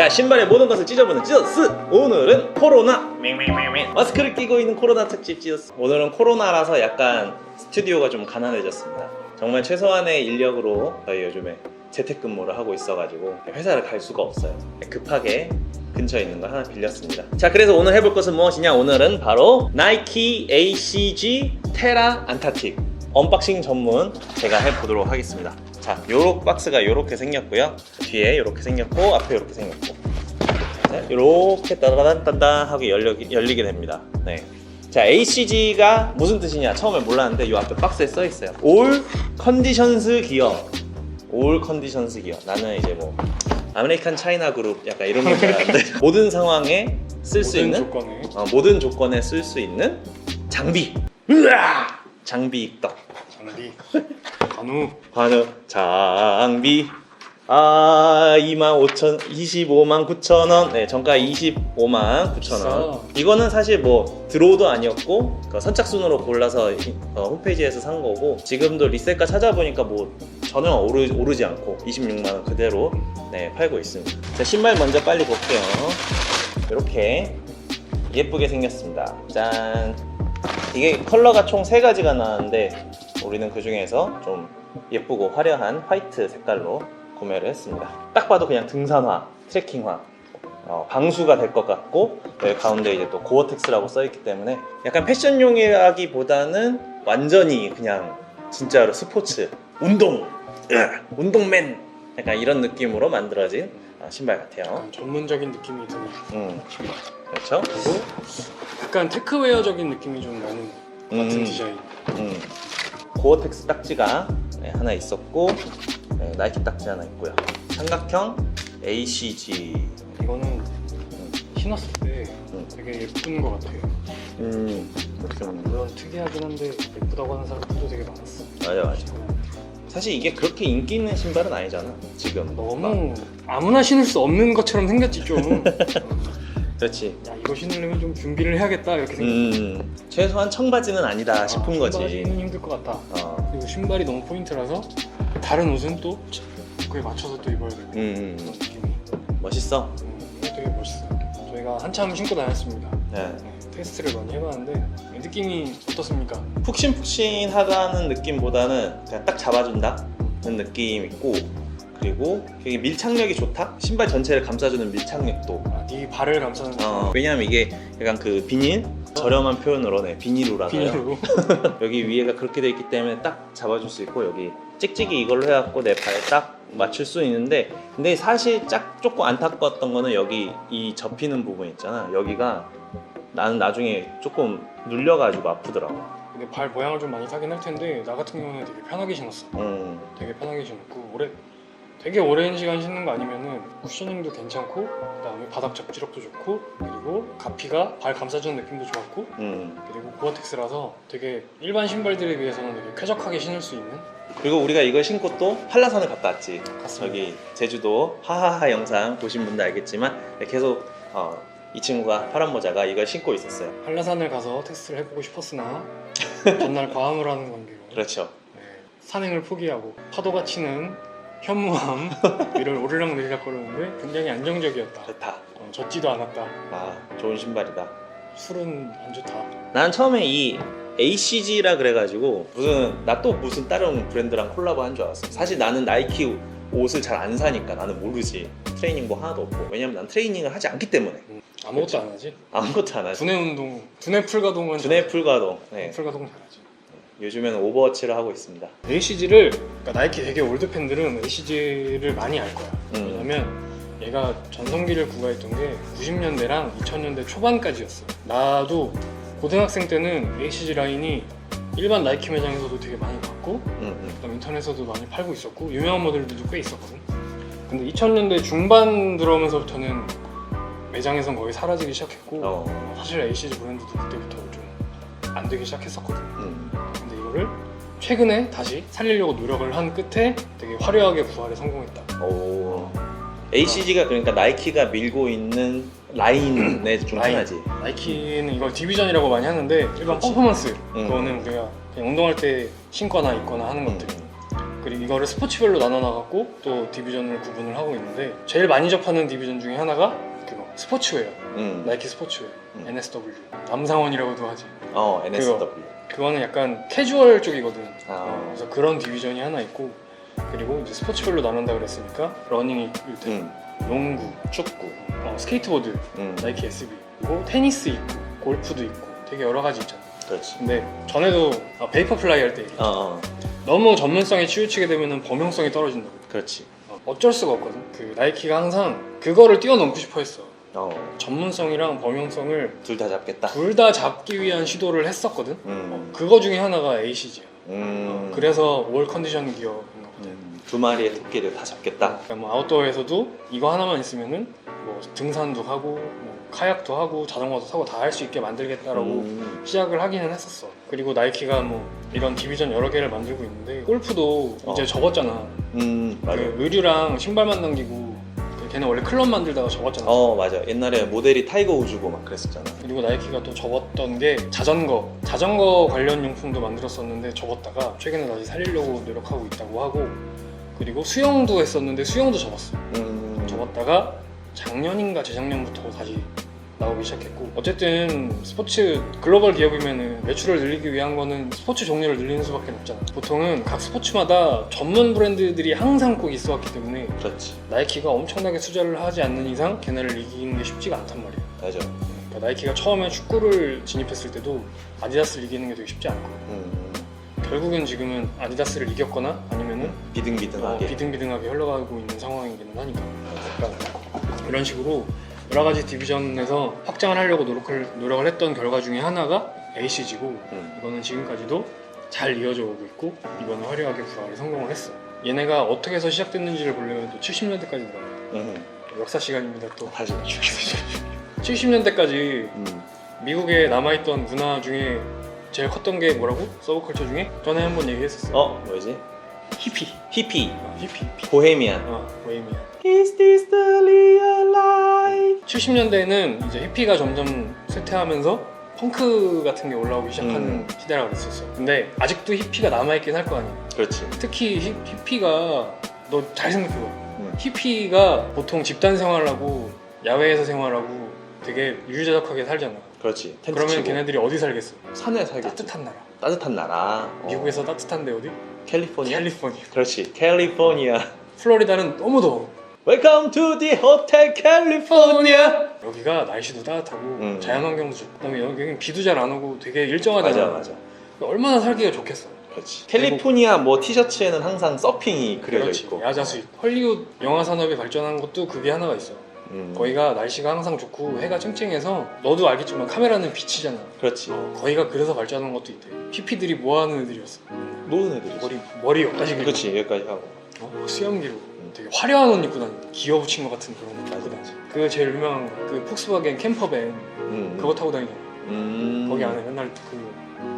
자 신발의 모든 것을 찢어보는 찢어스. 오늘은 코로나. 마스크를 끼고 있는 코로나 특집 찢어스. 오늘은 코로나라서 약간 스튜디오가 좀 가난해졌습니다. 정말 최소한의 인력으로 저희 요즘에 재택근무를 하고 있어가지고 회사를 갈 수가 없어요. 급하게 근처에 있는 거 하나 빌렸습니다. 자 그래서 오늘 해볼 것은 무엇이냐? 오늘은 바로 나이키 ACG 테라 안타틱 언박싱 전문 제가 해보도록 하겠습니다 자 요렇게 박스가 요렇게 생겼고요. 뒤에 요렇게 생겼고 앞에 요렇게 생겼고. 자, 요렇게 따다단단단하게 열려, 열리게 됩니다. 네. 자 ACG가 무슨 뜻이냐? 처음에 몰랐는데 요 앞에 박스에 써 있어요. 올 컨디션스 기어 올 컨디션스 기어 나는 이제 뭐 아메리칸 차이나 그룹 약간 이런 건줄 알았는데 모든 상황에 쓸수 모든 있는 조건에. 어, 모든 조건에 쓸 수 있는 장비. 으아! 장비 입덕. 장비 간우 관우 장비 아 2만 5천 25만 9천 원. 네, 정가 25만 9천 원. 이거는 사실 뭐 드로우도 아니었고 그 선착순으로 골라서 이- 어, 홈페이지에서 산 거고 지금도 리셀가 찾아보니까 뭐 전혀 오르, 오르지 않고 26만 원 그대로 네, 팔고 있습니다. 자, 신발 먼저 빨리 볼게요. 이렇게 예쁘게 생겼습니다. 짠. 이게 컬러가 총 세 가지가 나왔는데 우리는 그 중에서 좀 예쁘고 화려한 화이트 색깔로 구매를 했습니다. 딱 봐도 그냥 등산화, 트레킹화, 어, 방수가 될 것 같고 여기 가운데 이제 또 고어텍스라고 써있기 때문에 약간 패션용이라기보다는 완전히 그냥 진짜로 스포츠, 운동, 으아, 운동맨 약간 이런 느낌으로 만들어진 어, 신발 같아요. 전문적인 느낌이 드는 음, 신발 그렇죠? 그리고 약간 테크웨어적인 느낌이 좀 나는 같은 음. 디자인 음. 고어텍스 딱지가 네, 하나 있었고 네, 나이키 딱지 하나 있고요. 삼각형 ACG. 이거는 신었을 때 음. 되게 예쁜 것 같아요 음, 어떻게 보면 물론 특이하긴 한데 예쁘다고 하는 사람들도 되게 많았어 맞아 맞아. 사실 이게 그렇게 인기 있는 신발은 아니잖아. 지금 너무 아무나 신을 수 없는 것처럼 생겼지 좀. 그렇지. 야 이거 신으려면 좀 준비를 해야겠다 이렇게 생각. 음, 최소한 청바지는 아니다 싶은 거지. 신는 힘들 것 같다. 어, 그리고 신발이 너무 포인트라서 다른 옷은 또 그에 맞춰서 또 입어야 되고 음, 그런 음, 느낌이. 멋있어. 음, 이게 되게 멋있어요. 저희가 한참 신고 다녔습니다. 네. 네, 테스트를 많이 해봤는데 느낌이 어떻습니까? 푹신푹신하다는 느낌보다는 그냥 딱 잡아준다는 느낌 있고 그리고 되게 밀착력이 좋다. 신발 전체를 감싸주는 밀착력도 아, 네 발을 감싸는 어, 왜냐면 이게 약간 그 비닐 저렴한 표현으로 네 비닐로라서요. 비닐로. 여기 위에가 그렇게 돼 있기 때문에 딱 잡아줄 수 있고 여기 찍찍이 이걸로 해갖고 내 발에 딱 맞출 수 있는데 근데 사실 짝 조금 안타까웠던 거는 여기 이 접히는 부분 있잖아. 여기가 나는 나중에 조금 눌려가지고 아프더라고. 근데 발 모양을 좀 많이 사긴 할 텐데 나 같은 경우는 되게 편하게 신었어. 음, 되게 편하게 신었고 오래 되게 오랜 시간 신는 거 아니면은 쿠셔닝도 괜찮고 그다음에 바닥 접지력도 좋고 그리고 가피가 발 감싸주는 느낌도 좋았고 음. 그리고 고어텍스라서 되게 일반 신발들에 비해서는 되게 쾌적하게 신을 수 있는 그리고 우리가 이걸 신고 또 한라산을 갔다 왔지. 같습니다. 저기 제주도 하하하 영상 보신 분도 알겠지만 계속 어, 이 친구가 파란 모자가 이걸 신고 있었어요. 한라산을 가서 테스트를 해보고 싶었으나 전날 과음을 하는 관계로 그렇죠. 네, 산행을 포기하고 파도가 치는 현무암 위를 오르락 내리락 걸었는데 굉장히 안정적이었다. 좋다. 어, 젖지도 않았다. 아 좋은 신발이다. 술은 안 좋다. 난 처음에 이 ACG라 그래가지고 무슨 나 또 무슨 다른 브랜드랑 콜라보 한 줄 알았어. 사실 나는 나이키 옷을 잘 안 사니까 나는 모르지. 트레이닝 뭐 하나도 없고. 왜냐면 난 트레이닝을 하지 않기 때문에 음, 아무것도 안 하지. 아무것도 안 하지. 두뇌 운동, 두뇌 풀가동은 두뇌 풀가동. 네. 풀가동 잘하지. 요즘에는 오버워치를 하고 있습니다. ACG를 그러니까 나이키 되게 올드 팬들은 ACG를 많이 알 거야. 음. 왜냐면 얘가 전성기를 구가했던 게 90년대랑 2000년대 초반까지였어. 나도 고등학생 때는 ACG 라인이 일반 나이키 매장에서도 되게 많이 봤고 음, 음. 그다음 인터넷에서도 많이 팔고 있었고 유명한 모델들도 꽤 있었거든. 근데 2000년대 중반 들어오면서부터는 매장에선 거의 사라지기 시작했고 어. 사실 ACG 브랜드도 그때부터 좀 안 되기 시작했었거든. 음. 이거를 최근에 다시 살리려고 노력을 한 끝에 되게 화려하게 부활에 성공했다. 오. ACG가 그러니까 나이키가 밀고 있는 라인에 좀 라인. 편하지. 나이키는 이걸 디비전이라고 많이 하는데 일반 그렇지. 퍼포먼스 음. 그거는 우리가 그냥 운동할 때 신거나 입거나 하는 음. 것들 그리고 이거를 스포츠별로 나눠 나갔고 또 디비전을 구분을 하고 있는데 제일 많이 접하는 디비전 중에 하나가 그거 스포츠웨어 음. 나이키 스포츠웨어 음. NSW 남상원이라고도 하지 어 NSW. 그거는 약간 캐주얼 쪽이거든 아. 어, 그래서 그런 디비전이 하나 있고 그리고 이제 스포츠별로 나눈다 그랬으니까 러닝이 테 음. 농구 축구. 어, 스케이트보드 음. 나이키 SB 그리고 테니스 있고 골프도 있고 되게 여러 가지 있잖아 그렇지. 근데 전에도 아, 베이퍼 플라이 할 때 어, 어. 너무 전문성에 치우치게 되면 범용성이 떨어진다고 그렇지. 어, 어쩔 수가 없거든 그 나이키가 항상 그거를 뛰어넘고 싶어 했어 어. 전문성이랑 범용성을 둘 다 잡겠다. 둘 다 잡기 위한 시도를 했었거든 음. 그거 중에 하나가 ACG야 음. 그래서 월 컨디션 보다 음. 두 마리의 토끼를 다 잡겠다. 그러니까 뭐 아웃도어에서도 이거 하나만 있으면은 뭐 등산도 하고 뭐 카약도 하고 자전거도 타고 다 할 수 있게 만들겠다라고 음. 시작을 하기는 했었어. 그리고 나이키가 뭐 이런 디비전 여러 개를 만들고 있는데 골프도 이제 어. 접었잖아. 음. 맞아. 그 의류랑 신발만 남기고 그 걔는 원래 클럽 만들다가 접었잖아. 어 맞아. 옛날에 모델이 타이거 우즈고 막 그랬었잖아. 그리고 나이키가 또 접었던 게 자전거, 자전거 관련 용품도 만들었었는데 접었다가 최근에 다시 살리려고 노력하고 있다고 하고 그리고 수영도 했었는데 수영도 접었어. 음. 접었다가 작년인가 재작년부터 다시 나오기 시작했고 어쨌든 스포츠 글로벌 기업이면은 매출을 늘리기 위한 거는 스포츠 종류를 늘리는 수밖에 없잖아 보통은 각 스포츠마다 전문 브랜드들이 항상 꼭 있어 왔기 때문에 그렇지. 나이키가 엄청나게 투자를 하지 않는 이상 걔네를 이기는 게 쉽지가 않단 말이야 맞아. 그러니까 나이키가 처음에 축구를 진입했을 때도 아디다스를 이기는 게 되게 쉽지 않고 음. 결국은 지금은 아디다스를 이겼거나 아니면은 비등비등하게. 어, 비등비등하게 흘러가고 있는 상황이기는 하니까 약간 이런 식으로 여러 가지 디비전에서 확장을 하려고 노력을, 노력을 했던 결과 중에 하나가 ACG고 음. 이거는 지금까지도 잘 이어져 오고 있고 이번에 화려하게 부활에 성공을 했어 얘네가 어떻게 해서 시작됐는지를 보려면 또 70년대까지 들어가요 음. 또 역사 시간입니다 또 다시. 70년대까지 음. 미국에 남아있던 문화 중에 제일 컸던 게 뭐라고? 서브컬처 중에? 전에 한번 얘기했었어 어 뭐지? 히피 히피. 어, 히피 보헤미안. 어, 보헤미안 Is this the real life? 70년대에는 이제 히피가 점점 쇠퇴하면서 펑크 같은 게 올라오기 시작하는 음. 시대라 그랬었어. 근데 아직도 히피가 남아있긴 할 거 아니야. 그렇지. 특히 히, 히피가 너 잘 생각해봐. 음. 히피가 보통 집단 생활하고 야외에서 생활하고 되게 유유자적하게 살잖아. 그렇지. 텐트 그러면 치고. 걔네들이 어디 살겠어? 산에 살겠지. 따뜻한 나라. 따뜻한 나라. 어. 미국에서 따뜻한데 어디? 캘리포니아. 캘리포니아. 그렇지. 캘리포니아. 플로리다는 너무 더워. Welcome to the Hotel California. 여기가 날씨도 따뜻하고 음. 자연환경도 좋고 그다음에 여기는 비도 잘 안 오고 되게 일정하잖아. 맞아 맞아. 얼마나 살기가 좋겠어. 그렇지. 캘리포니아 뭐 티셔츠에는 항상 서핑이 그려져 그렇지. 있고. 야자수 있고. 헐리우드 영화 산업이 발전한 것도 그게 하나가 있어. 음. 거기가 날씨가 항상 좋고 해가 쨍쨍해서 너도 알겠지만 카메라는 빛이잖아. 그렇지. 어, 거기가 그래서 발전한 것도 있대. 피피들이 뭐 하는 애들이었어. 노는 애들이지. 머리 머리 여기까지 그렇지 여기까지 하고. 어, 수염 기 로 되게 화려한 옷 입고 다니. 기어 붙인 것 같은 그런 옷 입고 다니지. 그 제일 유명한 거. 그 폭스바겐 캠퍼밴 음. 그거 타고 다니잖아. 음. 거기 안에 맨날 그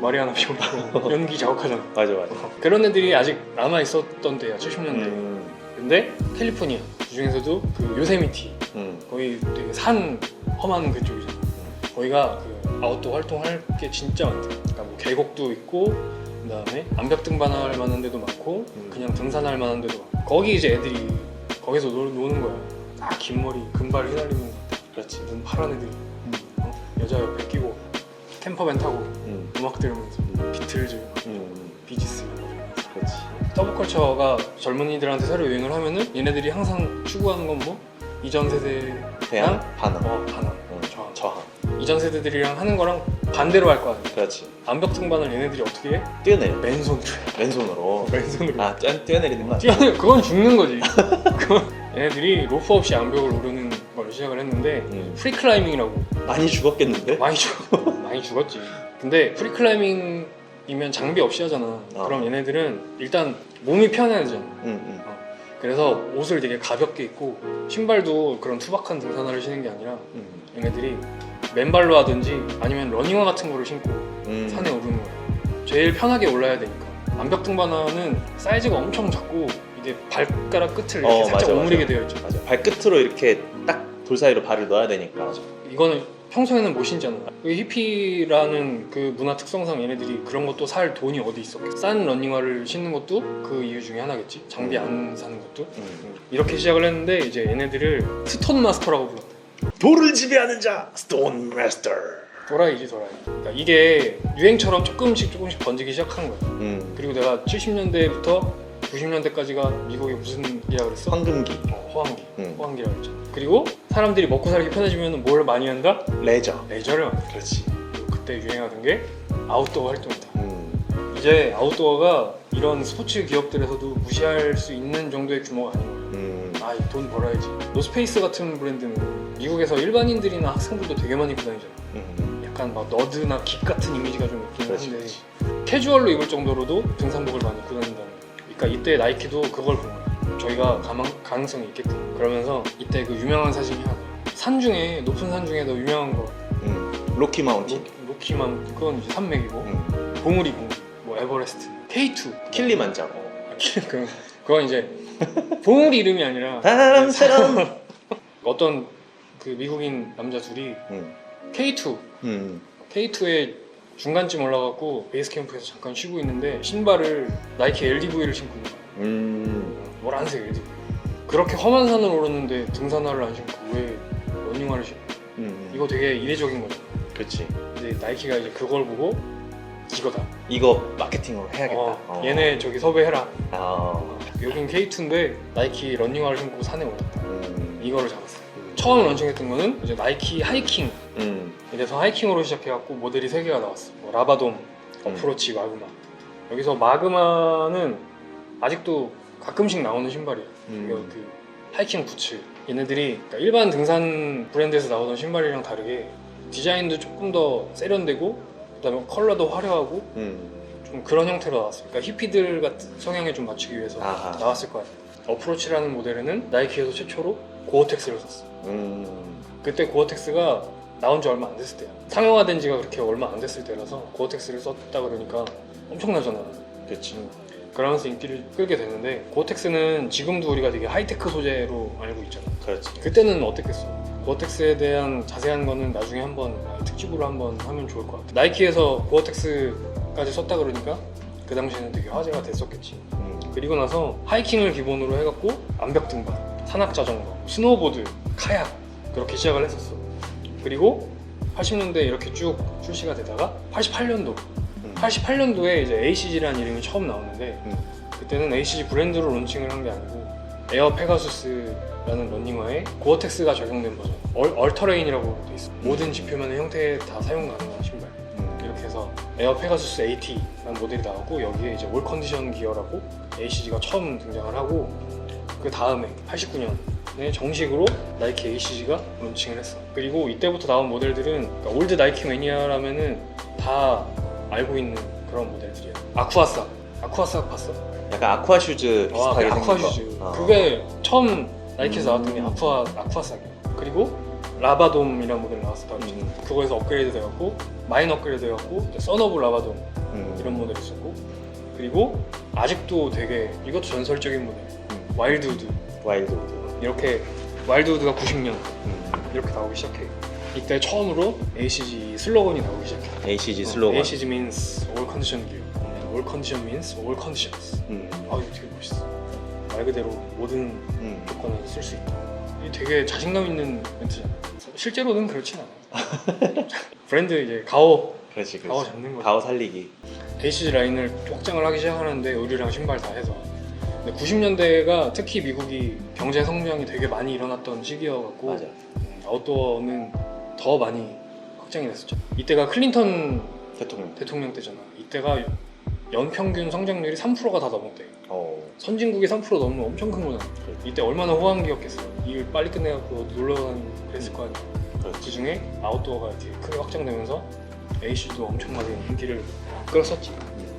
마리아나 비오고 연기 자극하잖아. 맞아 맞아. 그런 애들이 아직 남아 있었던 때야 70년대. 음. 근데 캘리포니아 그 중에서도 그 요세미티 음. 거기 되게 산 험한 그쪽이잖아. 거기가 그 아웃도어 활동할 게 진짜 많대. 그러니까 뭐 계곡도 있고 그다음에 암벽 등반할 만한 데도 많고 음. 그냥 등산할 만한 데도 많고 거기 이제 애들이 거기서 노, 노는 거야. 다 긴 머리 금발 휘날리면서 그렇지. 눈 파란 애들이 어? 여자 옆에 끼고 캠퍼밴 타고 음. 음악 들으면서 비틀즈, 음. 비지스 그렇지. 서브컬처가 젊은이들한테 새로 유행을 하면은 얘네들이 항상 추구하는 건 뭐? 이전 세대랑 대한 반응. 어, 반항 음. 저항 저항. 이전 세대들이랑 하는 거랑 반대로 할 거 아니야 그렇지. 암벽 등반을 얘네들이 어떻게 해? 뛰어내려. 맨손으로 왼손으로. 맨손으로 아, 뛰어, 뛰어내리는 거 아니야? 뛰어내 그건 죽는 거지 그건 얘네들이 로프 없이 암벽을 오르는 걸 시작을 했는데 음. 프리클라이밍이라고 많이 죽었겠는데? 많이 죽 많이 죽었지 근데 프리클라이밍이면 장비 없이 하잖아 어. 그럼 얘네들은 일단 몸이 편해야 되잖아 응, 응. 그래서 옷을 되게 가볍게 입고 신발도 그런 투박한 등산화를 신는 게 아니라 응. 얘네들이 맨발로 하든지 아니면 러닝화 같은 거를 신고 음. 산에 오르는 거야. 제일 편하게 올라야 되니까. 암벽 등반화는 사이즈가 엄청 작고 이게 발가락 끝을 이렇게 어, 살짝 맞아, 오므리게 맞아. 되어 있죠. 맞아. 발끝으로 이렇게 딱 돌 사이로 발을 넣어야 되니까. 이거는 평소에는 못 신잖아. 그 히피라는 그 문화 특성상 얘네들이 그런 것도 살 돈이 어디 있었겠어. 싼 러닝화를 신는 것도 그 이유 중에 하나겠지. 장비 안 사는 것도. 음. 이렇게 시작을 했는데 이제 얘네들을 스톤 마스터라고 불렀대. 돌을 지배하는 자 스톤 마스터. 도라이지 도라이. 그러니까 이게 유행처럼 조금씩 조금씩 번지기 시작한 거야. 음. 그리고 내가 70년대부터 90년대까지가 미국이 무슨 이라 그랬어? 황금기. 어, 호황기. 음. 호황기라고 했잖아. 그리고 사람들이 먹고 살기 편해지면 뭘 많이 한다? 레저. 레저를 한다. 그렇지. 그때 유행하던 게 아웃도어 활동이다. 음. 이제 아웃도어가 이런 스포츠 기업들에서도 무시할 수 있는 정도의 규모가 아닌 거예요. 음. 아, 이돈 벌어야지. 노스페이스 같은 브랜드는 미국에서 일반인들이나 학생들도 되게 많이 입고 다니잖아. 음. 약간 막 너드나 깃 같은 이미지가 좀 있긴 그렇지, 한데 그렇지. 캐주얼로 입을 정도로도 등산복을 많이 입고 다닌다는 그러니까 이때 나이키도 그걸 본 거야 저희가 가망, 가능성이 있겠구나 그러면서 이때 그 유명한 사진이 하나 산 중에 높은 산 중에도 유명한 거 음. 로키 마운틴. 로, 키만 그건 이제 산맥이고 음. 봉우리 봉우리 뭐 에버레스트 K2 킬리만자로. 아, 키- 그, 그건 이제 봉우리 이름이 아니라 바람처럼. 어떤 그 미국인 남자 둘이 음. K2 음. K2에 중간쯤 올라가고 베이스 캠프에서 잠깐 쉬고 있는데 신발을 나이키 LDV를 신고 있는 거야. 음. 노란색 LDV. 그렇게 험한 산을 오르는데 등산화를 안 신고 왜 러닝화를 신고? 음. 이거 되게 이례적인 거죠. 그렇지. 근데 나이키가 이제 그걸 보고 이거다. 이거 마케팅으로 해야겠다. 어, 어. 얘네 저기 섭외해라. 아. 여긴 K2인데 나이키 러닝화를 신고 산에 올랐다. 음. 이거를 잡았어. 처음 런칭했던 거는 이제 나이키 하이킹. 음. 이래서 하이킹으로 시작해갖고 모델이 세 개가 나왔어. 뭐 라바돔, 어프로치, 마그마. 여기서 마그마는 아직도 가끔씩 나오는 신발이야. 음. 그 하이킹 부츠. 얘네들이 그러니까 일반 등산 브랜드에서 나오던 신발이랑 다르게 디자인도 조금 더 세련되고 그다음에 컬러도 화려하고 음. 좀 그런 형태로 나왔어. 그러니까 히피들 같은 성향에 좀 맞추기 위해서 아하. 나왔을 거야. 어프로치라는 모델에는 나이키에서 최초로 고어텍스를 썼어. 음. 그때 고어텍스가 나온 지 얼마 안 됐을 때야. 상용화된 지가 그렇게 얼마 안 됐을 때라서 고어텍스를 썼다 그러니까 엄청나잖아. 그렇지. 그러면서 인기를 끌게 되는데 고어텍스는 지금도 우리가 되게 하이테크 소재로 알고 있잖아. 그렇지. 그때는 어땠겠어? 고어텍스에 대한 자세한 거는 나중에 한번 특집으로 한번 하면 좋을 것 같아. 나이키에서 고어텍스까지 썼다 그러니까 그 당시에는 되게 화제가 됐었겠지. 음. 그리고 나서 하이킹을 기본으로 해갖고 암벽 등반, 산악 자전거, 스노보드, 카약 그렇게 시작을 했었어. 그리고 80년대 이렇게 쭉 출시가 되다가 88년도, 음. 88년도에 이제 ACG라는 이름이 처음 나오는데 음. 그때는 ACG 브랜드로 론칭을 한 게 아니고 에어 페가수스라는 러닝화에 고어텍스가 적용된 버전, 얼, 얼터레인이라고 돼 있어. 모든 지표면의 형태에 다 사용 가능한 신발. 음. 이렇게 해서 에어 페가수스 AT라는 모델이 나왔고 여기에 이제 올 컨디션 기어라고 ACG가 처음 등장을 하고 그 다음에 89년에 정식으로 나이키 ACG가 론칭을 했어. 그리고 이때부터 나온 모델들은 그러니까 올드 나이키 매니아라면은 다 알고 있는 그런 모델들이야. 아쿠아삭, 아쿠아삭 봤어? 약간 아쿠아 슈즈 와, 비슷하게 그 아쿠아 생긴 슈즈. 거. 어. 그게 처음 나이키에서 나왔던 게 음. 아쿠아 아쿠아삭이야. 그리고 라바돔이라는 모델 나왔어. 주에. 음. 그거에서 업그레이드 돼갖고 마인 업그레이드 이제 썬오브 라바돔 음. 이런 모델이 있었고 그리고 아직도 되게 이것도 전설적인 모델 음. 와일드우드 와일드우드. 이렇게 와일드우드가 90년 음. 이렇게 나오기 시작해 이때 처음으로 ACG 슬로건이 나오기 시작해 ACG 슬로건. 어, ACG means all condition gear and all condition means all conditions 음. 아 이거 되게 멋있어 말 그대로 모든 음. 조건을 쓸 수 있다 이게 되게 자신감 있는 멘트잖아 실제로는 그렇진 않아 브랜드 이제 가오 그렇지, 가오 그렇지. 잡는 거지 가오 살리기. ACG 라인을 확장을 하기 시작하는데 의류랑 신발 다 해서 90년대가 특히 미국이 경제 성장이 되게 많이 일어났던 시기여갖고 맞아. 음, 아웃도어는 더 많이 확장이 됐었죠. 이때가 클린턴 대통령. 대통령 때잖아. 이때가 연평균 성장률이 3%가 다 넘었대. 어. 선진국이 3% 넘으면 엄청 큰 거잖아. 이때 얼마나 호황기였겠어. 일 빨리 끝내갖고 놀러 다니고 그랬을 거 아니야. 그. 중에 아웃도어가 이렇게 크게 확장되면서 AC도 엄청나게 인기를 끌었었지.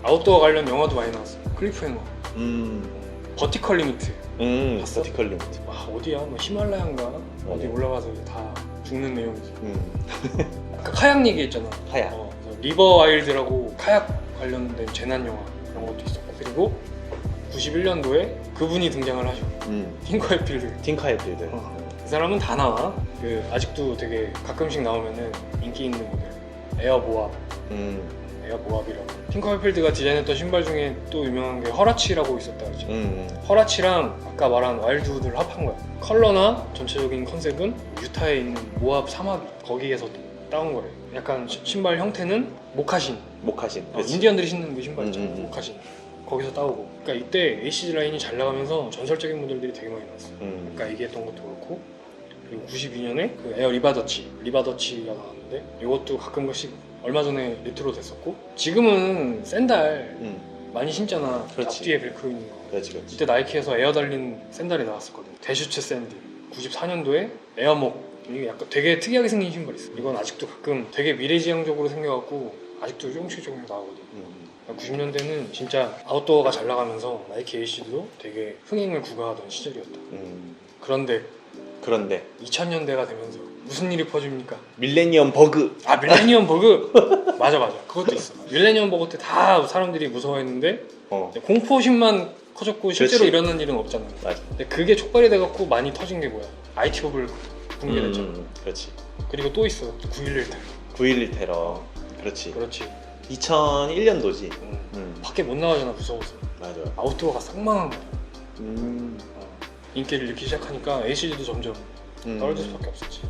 아웃도어 관련 영화도 많이 나왔어. 클리프 행어 음. 버티컬 리미트 음. 봤어? 버티컬 리미트. 와 어디야 뭐 히말라야인가 어디 맞아. 올라가서 이제 다 죽는 내용이지 음. 아까 카약 얘기했잖아 하야. 어, 그래서 리버 와일드라고 카약 관련된 재난 영화 그런 것도 있었고 그리고 91년도에 그분이 등장을 하죠 음. 팅커의 필드 팅카의 빌드. 어. 사람은 다 나와. 그 아직도 되게 가끔씩 나오면은 인기 있는 모델 에어 모압, 음, 에어 모압이라고. 핑커필드가 디자인했던 신발 중에 또 유명한 게 허라치라고 있었다 그랬죠. 음, 허라치랑 아까 말한 와일드우드를 합한 거야. 컬러나 전체적인 컨셉은 유타에 있는 모압 사막 거기에서 따온 거래. 약간 시- 신발 형태는 모카신. 목하신. 어. 인디언들이 신는 그 신발 있잖아. 음, 음, 음. 모카신. 거기서 따오고. 그러니까 이때 ACG 라인이 잘 나가면서 전설적인 모델들이 되게 많이 나왔어. 음, 아까 얘기했던 것도 그렇고 그리고 92년에 그 에어 리바더치 리바더치가 나왔는데 이것도 가끔가씩 얼마 전에 리트로 됐었고 지금은 샌달 음, 많이 신잖아. 그렇지. 앞뒤에 벨크로 있는 거. 그렇지, 그렇지. 이때 나이키에서 에어 달린 샌달이 나왔었거든. 대슈츠 샌드. 94년도에 에어목. 이게 약간 되게 특이하게 생긴 신발 있어. 이건 아직도 가끔 되게 미래지향적으로 생겨갖고 아직도 조금씩 조금씩 나오거든. 음, 90년대는 진짜 아웃도어가 잘 나가면서 나이키 AC도 되게 흥행을 구가하던 시절이었다. 음. 그런데 그런데. 2000년대가 되면서 무슨 일이 퍼집니까? 밀레니엄 버그. 아 밀레니엄 버그 맞아 맞아 그것도 있어 밀레니엄 버그 때 다 사람들이 무서워했는데 어, 공포심만 커졌고 실제로 그렇지. 일어난 일은 없잖아 맞아. 근데 그게 촉발이 돼갖고 많이 터진 게 뭐야 IT 버블 붕괴됐잖아 음, 그렇지. 그리고 또 있어 911때9.11 테러. 그렇지. 그렇지 2001년도지. 음. 음, 밖에 못 나가잖아 무서워서 맞아. 아웃도어가 쌍망한 거야 음, 어. 인기를 잃기 시작하니까 ACG도 점점 음. 떨어질 수밖에 없었지